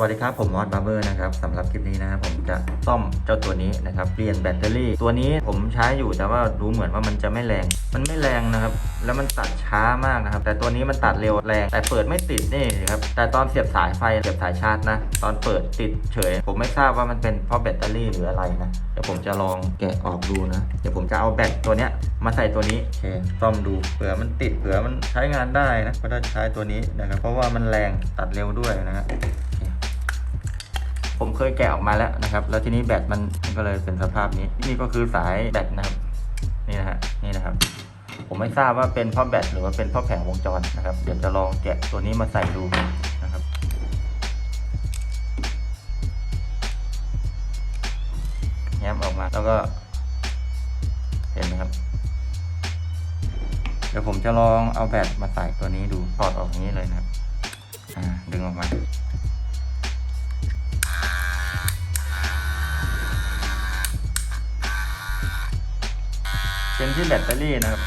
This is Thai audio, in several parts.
วัสดีครับ ผมมอสบาร์เบอร์นะครับสำหรับคลิปนี้นะครับผมจะซ่อมเจ้าตัวนี้นะครับเปลี่ยนแบตเตอรี่ ตัวนี้ผมใช้อยู่แต่ว่าดูเหมือนว่ามันจะไม่แรง มันไม่แรงนะครับ แล้วมันตัดช้ามากนะครับ แต่ตัวนี้มันตัดเร็วแรง แต่เปิดไม่ติดนี่ครับแต่ตอนเสียบสายไฟเสียบสายชาร์จนะ ตอนเปิดติดเฉย ผมไม่ทราบว่ามันเป็นเพราะแบตเตอรี่หรืออะไรนะเดี๋ยวผมจะลองแกะออกดูนะเดี๋ยวผมจะเอาแบตตัวเนี้ยมาใส่ตัวนี้โอเคซ่อมดูเผื่อมันติดเผื่อมันใช้งานได้นะก็ได้ใช้ตัวนี้นะครับเพราะว่ามันแรงตัดเร็วด้วยนะฮะผม เคยแกะออกมาแล้วนะครับ แล้วทีนี้แบตมันก็เลยเป็นสภาพนี้ นี่ก็คือสายแบตนะครับ นี่นะฮะ นี่นะครับ ผมไม่ทราบว่าเป็นเพราะแบตหรือว่าเป็นเพราะแผงวงจรนะครับ เดี๋ยวจะลองแกะตัวนี้มาใส่ดูนะครับ แง้มออกมาแล้วก็ เห็นไหมครับ เดี๋ยวผมจะลองเอาแบตมาใส่ตัวนี้ดูถอดออกนี้เลยนะครับ อ่า ดึงออกมา เป็นที่แบตเตอรี่นะครับ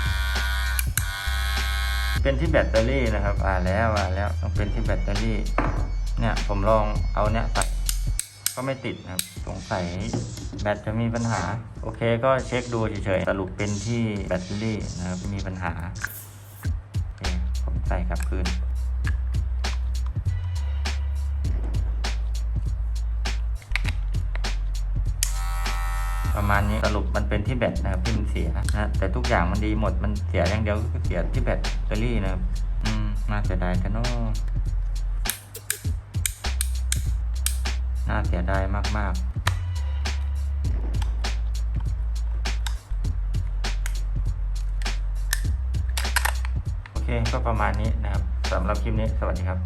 เป็นที่แบตเตอรี่นะครับ อ่าแล้วอ่าแล้วต้องเป็นที่แบตเตอรี่ เนี่ยผมลองเอาเนี้ยใส่ก็ไม่ติดนะครับสงสัยแบตจะมีปัญหา โอเคก็เช็คดูเฉยๆสรุปเป็นที่แบตเตอรี่นะครับมีปัญหาผมใส่กลับคืน ประมาณนี้สรุปมันเป็นที่แบตนะครับที่มันเสียนะแต่ทุกอย่างมันดีหมดมันเสียอย่างเดียวก็คือเสียที่แบตเตอรี่นะครับอืมน่าเสียดายกันเนาะน่าเสียดายมากๆโอเคก็ประมาณนี้นะครับสำหรับคลิปนี้ สวัสดีครับ